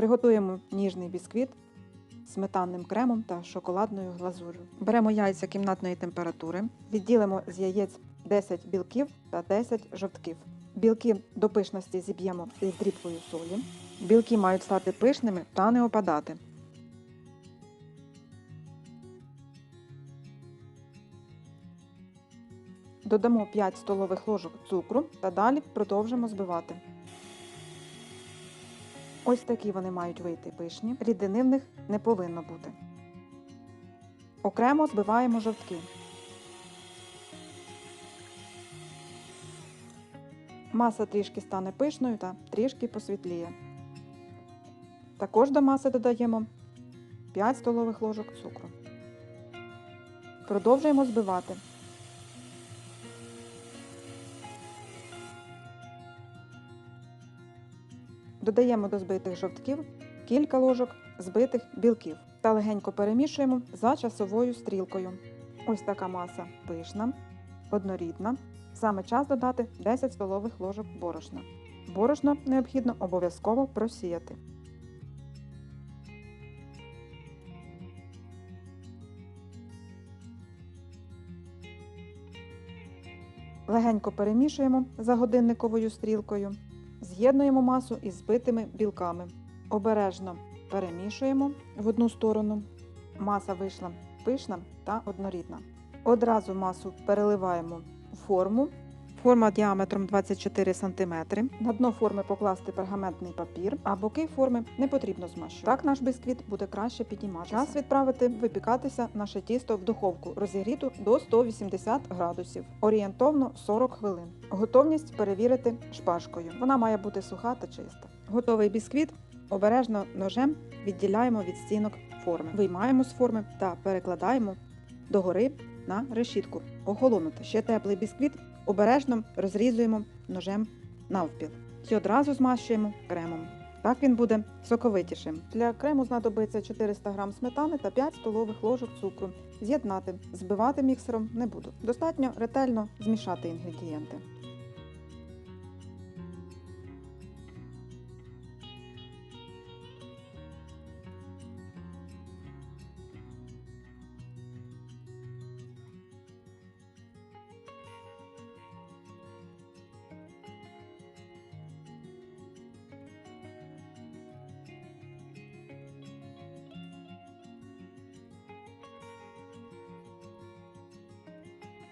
Приготуємо ніжний бісквіт з сметанним кремом та шоколадною глазур'ю. Беремо яйця кімнатної температури, відділимо з яєць 10 білків та 10 жовтків. Білки до пишності зіб'ємо із дрібкою солі. Білки мають стати пишними та не опадати. Додамо 5 столових ложок цукру та далі продовжимо збивати. Ось такі вони мають вийти пишні, рідини в них не повинно бути. Окремо збиваємо жовтки. Маса трішки стане пишною та трішки посвітліє. Також до маси додаємо 5 столових ложок цукру. Продовжуємо збивати. Додаємо до збитих жовтків кілька ложок збитих білків та легенько перемішуємо за часовою стрілкою. Ось така маса пишна, однорідна. Саме час додати 10 столових ложок борошна. Борошно необхідно обов'язково просіяти. Легенько перемішуємо за годинниковою стрілкою. З'єднуємо масу із збитими білками. Обережно перемішуємо в одну сторону. Маса вийшла пишна та однорідна. Одразу масу переливаємо в форму. Форма діаметром 24 см. На дно форми покласти пергаментний папір, а боки форми не потрібно змащувати. Так наш бісквіт буде краще підніматися. Час відправити випікатися наше тісто в духовку, розігріту до 180 градусів, орієнтовно 40 хвилин. Готовність перевірити шпажкою. Вона має бути суха та чиста. Готовий бісквіт обережно ножем відділяємо від стінок форми. Виймаємо з форми та перекладаємо догори на решітку. Охолонути. Ще теплий бісквіт обережно розрізуємо ножем навпіл і одразу змащуємо кремом. Так він буде соковитішим. Для крему знадобиться 400 г сметани та 5 столових ложок цукру. З'єднати, збивати міксером не буду. Достатньо ретельно змішати інгредієнти.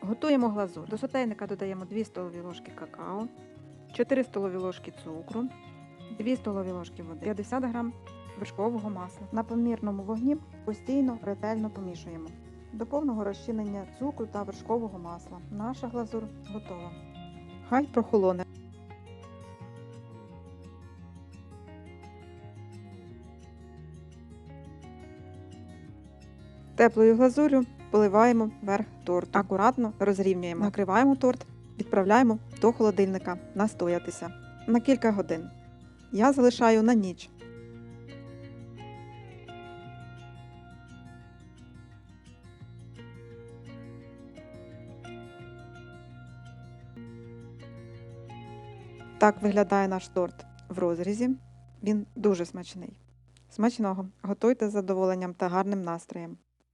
Готуємо глазур. До сотейника додаємо 2 столові ложки какао, 4 столові ложки цукру, 2 столові ложки води, 50 г вершкового масла. На помірному вогні постійно ретельно помішуємо. До повного розчинення цукру та вершкового масла. Наша глазур готова. Хай прохолоне. Теплою глазурю поливаємо верх торту. Акуратно розрівнюємо. Накриваємо торт, відправляємо до холодильника настоятися на кілька годин. Я залишаю на ніч. Так виглядає наш торт в розрізі. Він дуже смачний. Смачного! Готуйте з задоволенням та гарним настроєм.